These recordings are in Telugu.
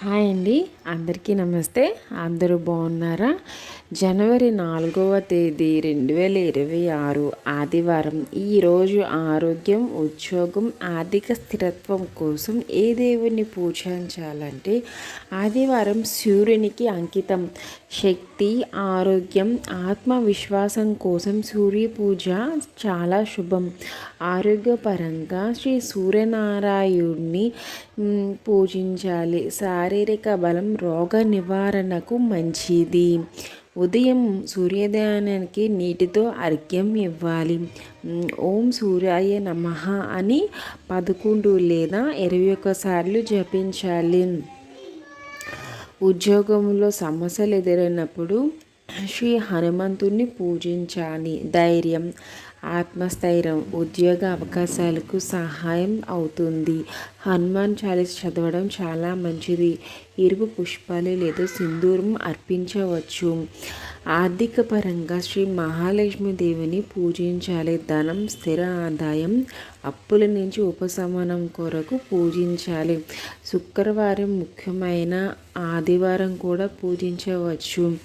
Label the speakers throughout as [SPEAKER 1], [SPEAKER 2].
[SPEAKER 1] హాయ్ అండి. అందరికీ నమస్తే. అందరూ బాగున్నారా? జనవరి నాలుగవ తేదీ రెండు వేల ఇరవై ఆరు ఆదివారం. ఈరోజు ఆరోగ్యం ఉద్యోగం ఆర్థిక స్థిరత్వం కోసం ఏ దేవుణ్ణి పూజించాలంటే ఆదివారం సూర్యునికి అంకితం. శక్తి ఆరోగ్యం ఆత్మవిశ్వాసం కోసం సూర్య పూజ చాలా శుభం. ఆరోగ్యపరంగా శ్రీ సూర్యనారాయణుడిని పూజించాలి. శారీరక బలం రోగ నివారణకు మంచిది. ఉదయం సూర్యోదయానికి నీటితో అర్ఘ్యం ఇవ్వాలి. ఓం సూర్యాయ నమ అని పదకొండు లేదా ఇరవై ఒక్కసార్లు జపించాలి. ఉద్యోగంలో సమస్యలు ఎదురైనప్పుడు శ్రీ హనుమంతుణ్ణి పూజించాలి. ధైర్యం. ఆత్మస్థైర్యం ఉద్యోగ అవకాశాలకు సహాయం అవుతుంది. హనుమాన్ చాలీస్ చదవడం చాలా మంచిది. ఎరుపు పుష్పాలు లేదా సింధూరం అర్పించవచ్చు. ఆర్థిక పరంగా శ్రీ మహాలక్ష్మి దేవిని పూజించాలి. ధనం స్థిర ఆదాయం అప్పుల నుంచి ఉపశమనం కొరకు పూజించాలి. శుక్రవారం ముఖ్యమైన ఆదివారం కూడా పూజించవచ్చు.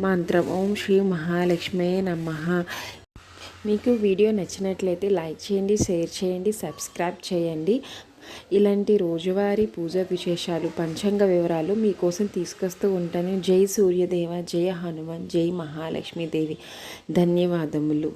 [SPEAKER 1] మంత్రం ఓం శ్రీ మహాలక్ష్మి నమ. మీకు వీడియో నచ్చినట్లయితే లైక్ చేయండి షేర్ చేయండి సబ్స్క్రైబ్ చేయండి. ఇలాంటి రోజువారీ పూజ విశేషాలు పంచాంగ వివరాలు మీకోసం తీసుకొస్తూ ఉంటాను. జై సూర్యదేవ జయ హనుమాన్ జై మహాలక్ష్మీదేవి. ధన్యవాదములు.